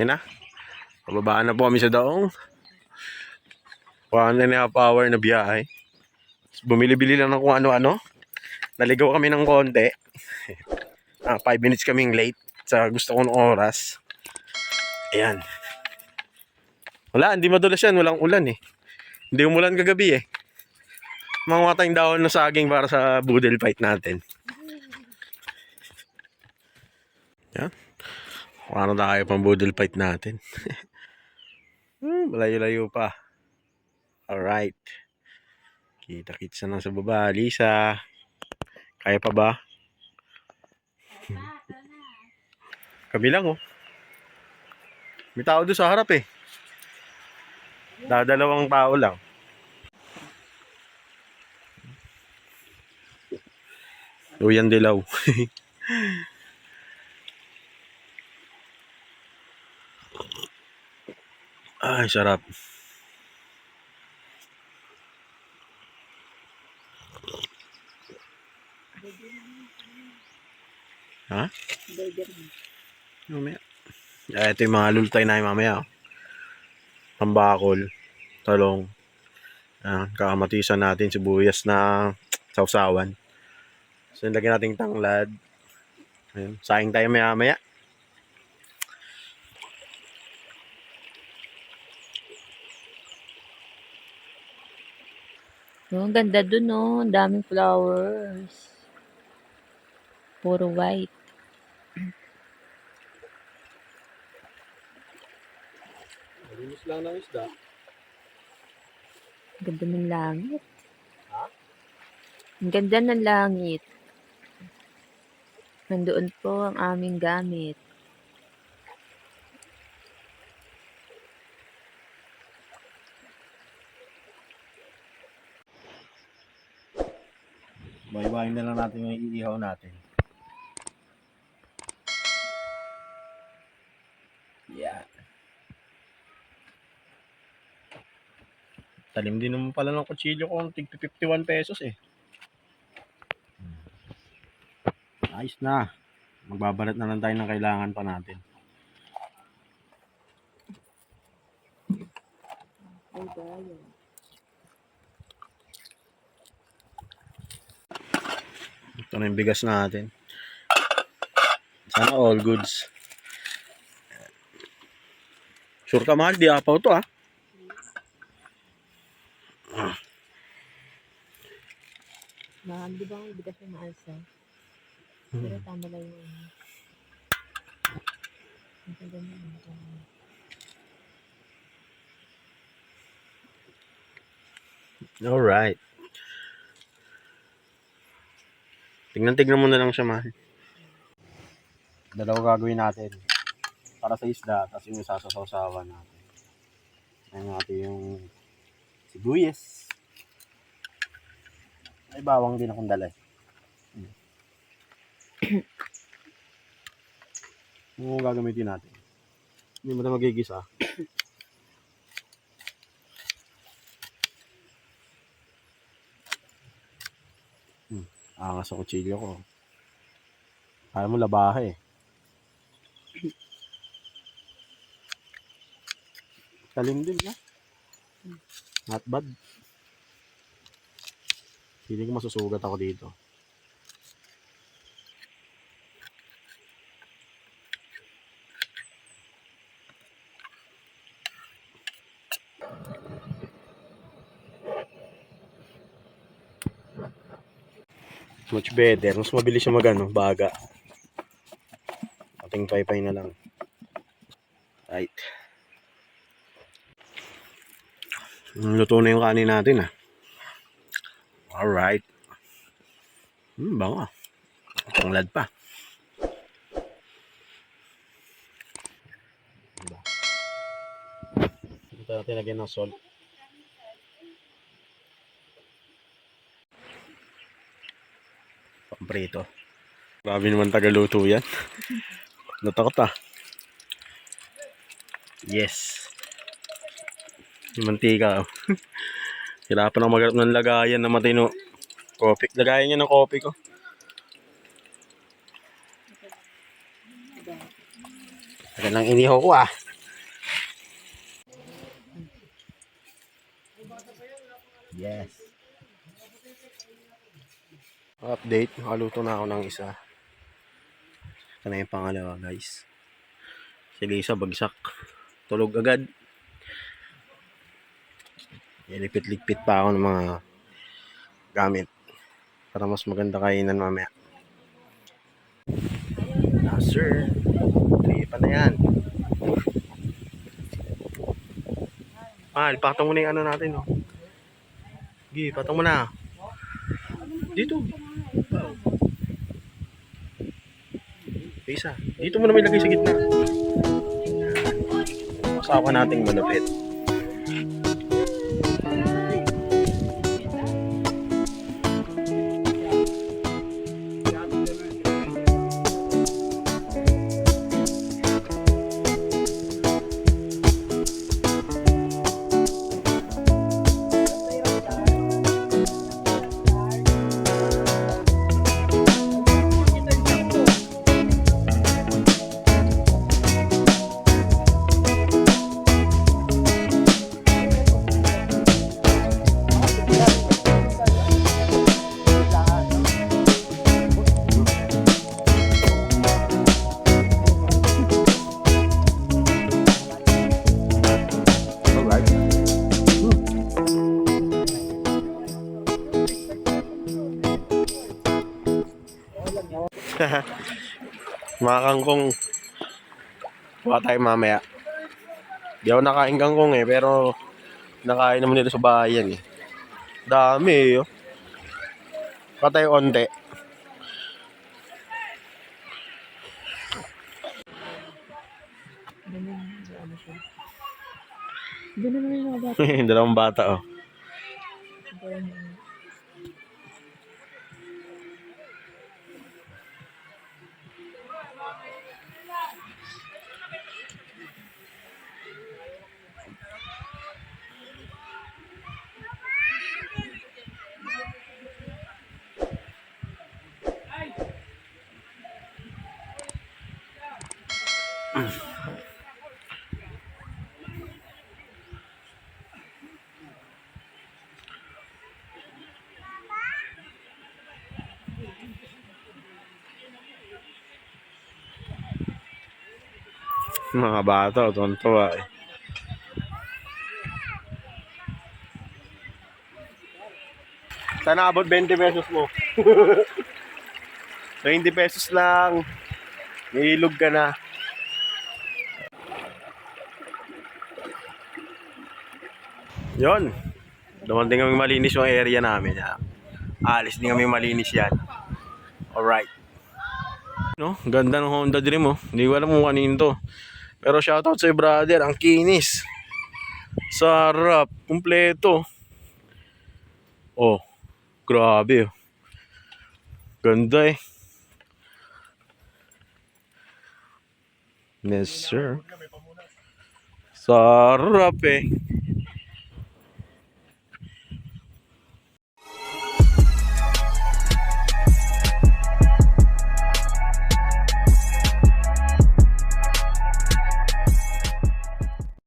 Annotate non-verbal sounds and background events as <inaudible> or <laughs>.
Yan na. Pababaan na po kami sa daong. One and a half hour na biyahe. Bumili-bili lang ng kung ano-ano. Naligaw kami ng konti. <laughs> ah, five minutes kaming late sa gusto kong oras. Ayan. Wala, hindi madulas yan. Walang ulan eh. Hindi umulan kagabi eh. Mga tayong dahon na saging para sa boodle fight natin. Paano tayo pang boodle fight natin? <laughs> hmm, malayo-layo pa. Alright. Kita-kits na sa baba. Lisa. Kaya pa ba? <laughs> Kabilang oh. May tao doon sa harap eh. Dadalawang tao lang. Luyan dilaw. <laughs> Ay, sarap. Ha? Mamaya. Ah, ito yung mga lultay na mamaya. oh. Tambakol, talong, ah, kakamatisan natin, sibuyas na sausawan. So, lagyan natin tanglad. Ayun. Saing tayo maya maya. Oh, ang ganda dun, no? Ang daming flowers. Puro white. Malinis lang ng isda. Ang ganda ng langit. Ha? Ang ganda ng langit. Nandoon po ang aming gamit. Baybayin na lang natin yung iihaw natin. Yeah. Talim din naman pala ng kutsilyo ko. Tig 51 pesos eh. Ayos na. Magbabalat na lang tayo ng kailangan pa natin. Ay, bayan. Ito na yung bigas natin. Sana all goods. Sure ka mahal, di apaw to ah. Mahal, di ba ang bigas ng maalsa? Pero tama lang yung ano. Ang ganda na ang ganda. Alright. Tingnan-tingnan mo na lang siya, mahal. Dalawa gagawin natin. Para sa isda, tapos yung isa sa sausawan natin. Ayan natin yung sibuyas. May bawang din akong dala. <clears throat> Hmm. Ano gagamitin natin? Hindi mo na magigisa. Angas sa kutsilyo ko. Kaya mo labahe. Talim din na. Not bad. Feeling ko masusugat ako dito. Much better. Mas mabilis siya magano, baga. Ating paypay na lang. Right. Luto na yung kanin natin ah. Alright. Hmm, bango ah. Tanglad pa. Diba? Ito natin lagyan ng salt. Pamprito. Grabe naman tagaluto yan. <laughs> Natakot ah. Yes. Yung mantika. oh. <laughs> Hirapan ako maghanap ng lagayan na matino. Coffee. Lagayan niya ng coffee ko. Tagal lang inihaw ko ah. Yes. Update, nakaluto na ako ng isa. Ito na yung pangalawa guys. Si Lisa bagsak. Tulog agad. Ilipit-lipit pa ako ng mga gamit. Para mas maganda kainan mamaya. Ah, sir. Tripa na yan. Ah, ipatong mo na yung ano natin, oh. Sige, patong mo na. Dito. Isa. Dito mo na may lagay sa gitna. Usapan nating malupit. Alright. <laughs> Mga kangkong Kuha tayo mamaya Di ako nakain kangkong eh Pero Nakain naman nila sa bayan eh Dami eh oh. Kuha tayo onte Ganun, ano siya. Ganun naman yung mga bata. <laughs> Dalawang bata oh Ganun. <clears throat> Mga bata tuwan-tuwa eh Sana abot 20 pesos mo <laughs> 20 pesos lang Nilog ka na Yon. Dumating kami malinis yung area namin. Ha? Alis din kami malinis yan. Alright. No, ganda ng Honda Dream oh. Hindi ko alam kung kanino to. Pero shoutout sa brother, ang kinis. Sarap, kumpleto. Oh, grabe. Ganda eh. Yes sir. Sarap eh.